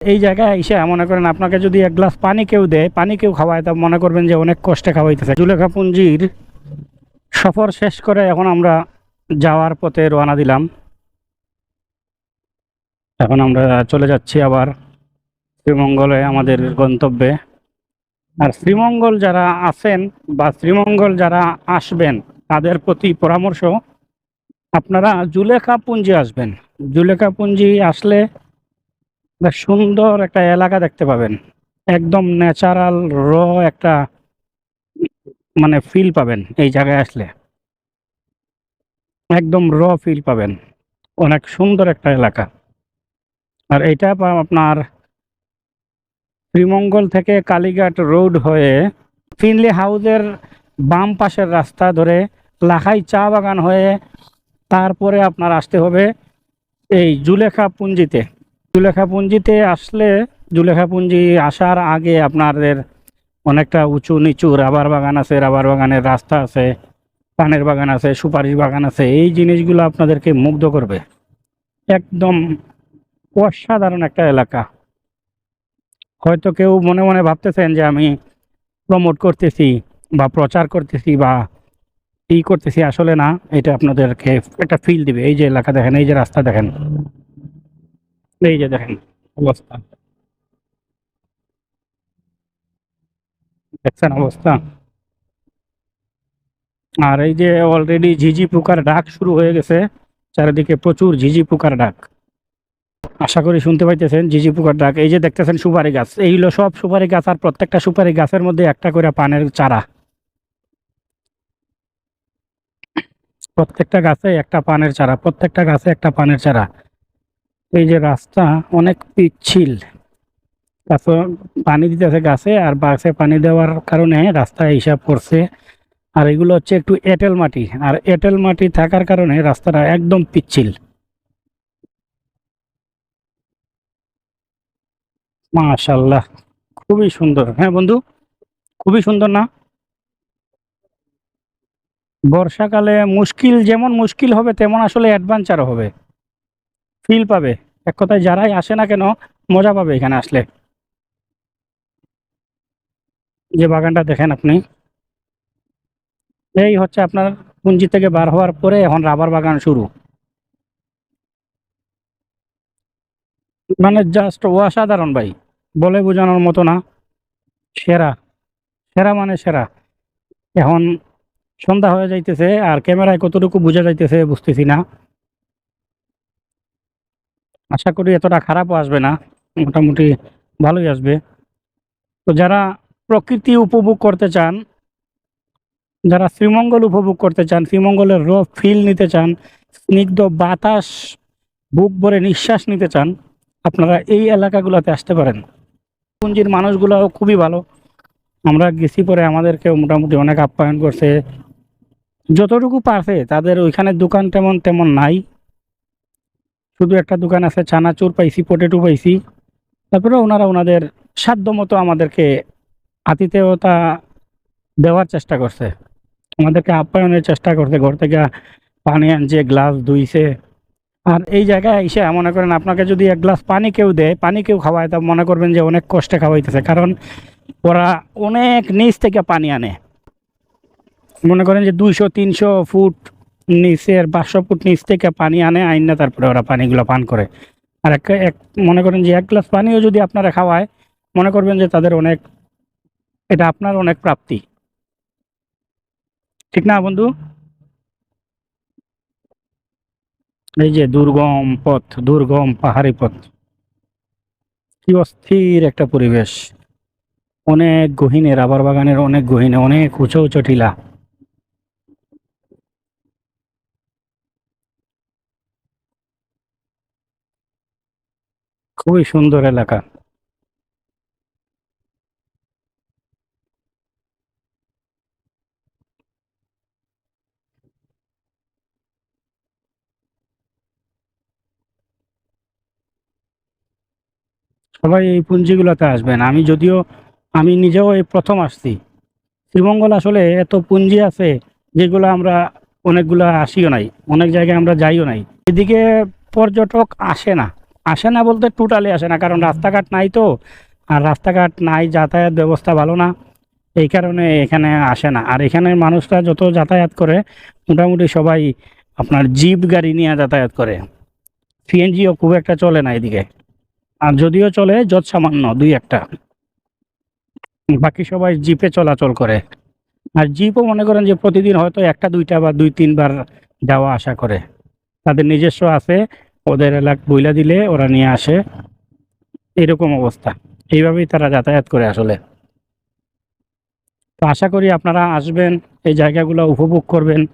এই জায়গায় এসে মনে করেন আপনাকে যদি এক গ্লাস পানি কেউ দেয়, পানি কেউ খাওয়ায়, তা মনে করবেন যে অনেক কষ্টে খাওয়াইতেছে। জুলেখা পুঞ্জির সফর শেষ করে এখন আমরা যাওয়ার পথে রওনা দিলাম। এখন আমরা চলে যাচ্ছি আবার শ্রীমঙ্গলে আমাদের গন্তব্যে। আর শ্রীমঙ্গল যারা আছেন বা শ্রীমঙ্গল যারা আসবেন, তাদের প্রতি পরামর্শ, আপনারা জুলেখা পুঞ্জি আসবেন। জুলেখা পুঞ্জি আসলে সুন্দর একটা এলাকা দেখতে পাবেন। একদম ন্যাচারাল র একটা মানে ফিল পাবেন এই জায়গায় আসলে। একদম র ফিল পাবেন। অনেক সুন্দর একটা এলাকা। আর এটা আপনার শ্রীমঙ্গল থেকে কালীঘাট রোড হয়ে ফিনলি হাউজের বাম পাশের রাস্তা ধরে লাখাই চা বাগান হয়ে তারপরে আপনার আসতে হবে এই জুলেখা পুঞ্জিতে। জুলেখা পুঞ্জিতে আসলে জুলেখা পুঞ্জি আসার আগে আপনাদের অনেকটা উঁচু নিচু রাবার বাগান আছে, রাবার বাগানের রাস্তা আছে, পানের বাগান আছে সুপারিশ বাগান আছে, এই জিনিসগুলো আপনাদেরকে মুগ্ধ করবে। একদম অসাধারণ একটা এলাকা। হয়তো কেউ মনে মনে ভাবতেছেন যে আমি প্রমোট করতেছি বা প্রচার করতেছি বা ই করতেছি, আসলে না, এটা আপনাদেরকে একটা ফিল দিবে। এই যে এলাকা দেখেন, এই যে রাস্তা দেখেন। এই যে দেখেন, অবস্থা। দেখছেন অবস্থা? আর এই যে অলরেডি ঝিঝি পোকার ডাক শুরু হয়ে গেছে, চারিদিকে প্রচুর ঝিঝি পোকার ডাক। আশা করি শুনতে পাইতেছেন ঝিঝি পোকার ডাক। এই যে দেখতেছেন সুপারি গাছ, এই হলো সব সুপারি গাছ আর প্রত্যেকটা সুপারি গাছের মধ্যে একটা করে পানের চারা। প্রত্যেকটা গাছে একটা পানের চারা, প্রত্যেকটা গাছে একটা পানের চারা। এই যে রাস্তা অনেক পিচ্ছিল। গাছে পানি দিতেছে গাছে আর বাসে পানি দেওয়ার কারণে রাস্তা হিসাব করছে। আর এগুলো হচ্ছে একটু এঁটেল মাটি। আর এঁটেল মাটি থাকার কারণে রাস্তাটা একদম পিচ্ছিল। মাশাল্লাহ খুবই সুন্দর। হ্যাঁ বন্ধু, খুবই সুন্দর না? বর্ষাকালে মুশকিল, যেমন মুশকিল হবে, তেমন আসলে অ্যাডভেঞ্চার হবে। ফিল পাবে। এক কথায় যারাই আসে না কেন, মজা পাবে এখানে আসলে। যে বাগানটা দেখেন আপনি। এই হচ্ছে আপনার পুঞ্জি থেকে বার হওয়ার পরে এখন রাবার বাগান শুরু। মানে জাস্ট অসাধারণ ভাই, বলে বোঝানোর মতো না। সেরা সেরা মানে সেরা। এখন সন্ধ্যা হয়ে যাইতেছে, আর ক্যামেরায় কতটুকু বোঝা যাইতেছে বুঝতেছি না। আশা করি এতটা খারাপও আসবে না, মোটামুটি ভালোই আসবে। তো যারা প্রকৃতি উপভোগ করতে চান, যারা শ্রীমঙ্গল উপভোগ করতে চান, শ্রীমঙ্গলের র ফিল নিতে চান, স্নিগ্ধ বাতাস, বুক ভরে নিঃশ্বাস নিতে চান, আপনারা এই এলাকাগুলোতে আসতে পারেন। পুঞ্জির মানুষগুলোও খুবই ভালো। আমরা গেছি পরে আমাদেরকে মোটামুটি অনেক আপ্যায়ন করছে। যতটুকু পারছে, তাদের ওইখানে দোকান তেমন তেমন নাই। শুধু একটা দোকান আছে, চানাচুর পাইছি পটেটো পাইছি। তারপরে ওনারা ওনাদের সাধ্য মতো আমাদেরকে আতিথেয়তা দেওয়ার চেষ্টা করছে। আমাদেরকে আপ্যায়নের চেষ্টা করছে, ঘর থেকে পানি আনছে, গ্লাস ধুইছে। আর এই জায়গায় এসে মনে করেন আপনাকে যদি এক গ্লাস পানি কেউ দেয়, পানি কেউ খাওয়ায়, তা মনে করবেন যে অনেক কষ্টে খাওয়াইতেছে। কারণ ওরা অনেক নিচ থেকে পানি আনে। মনে করেন যে দুইশো, তিনশো ফুট নিচের পাঁচশো ফুট নিচ থেকে পানি আনে, আইন তারপরে ওরা পানিগুলো পান করে। আর এক এক, মনে করেন যে এক গ্লাস পানিও যদি আপনারা খাওয়ায়, মনে করবেন যে তাদের অনেক, এটা আপনার অনেক প্রাপ্তি। ঠিক না বন্ধু? এই যে দুর্গম পথ, দুর্গম পাহাড়ি পথ। কি অস্থির একটা পরিবেশ। অনেক গহীনে রাবার বাগানের অনেক গহীনে, অনেক উঁচু উঁচু টিলা। খুবই সুন্দর এলাকা। সবাই এই পুঞ্জিগুলোতে আসবেন। আমি যদিও, আমি নিজেও এই প্রথম আসছি। শ্রীমঙ্গল আসলে এত পুঞ্জি আছে যেগুলো আমরা অনেকগুলো আসিও নাই, অনেক জায়গায় আমরা যাইও নাই। এদিকে পর্যটক আসে না। আসে না বলতে টোটালি আসে না, কারণ রাস্তাঘাট নাই তো, আর রাস্তাঘাট নাই, যাতায়াত ব্যবস্থা ভালো না, এই কারণে এখানে আসে না। আর এখানের মানুষরা যত যাতায়াত করে, মোটামুটি সবাই আপনার জিপ গাড়ি নিয়ে যাতায়াত করে। সিএনজিও খুব একটা চলে না এদিকে। আর যদিও চলে, যত সামান্য, দুই একটা। বাকি সবাই জিপে চলাচল করে। আর জিপও মনে করেন যে প্রতিদিন হয়তো একটা, দুইটা বা দুই, তিনবার যাওয়া আসা করে। তাদের নিজস্ব আছে ওদের এলাক বইলা দিলে ওরা নিয়ে আসে। এরকম অবস্থা। এইভাবেই তারা যাতায়াত করে আসলে। তো আশা করি আপনারা আসবেন, এই জায়গাগুলো উপভোগ করবেন।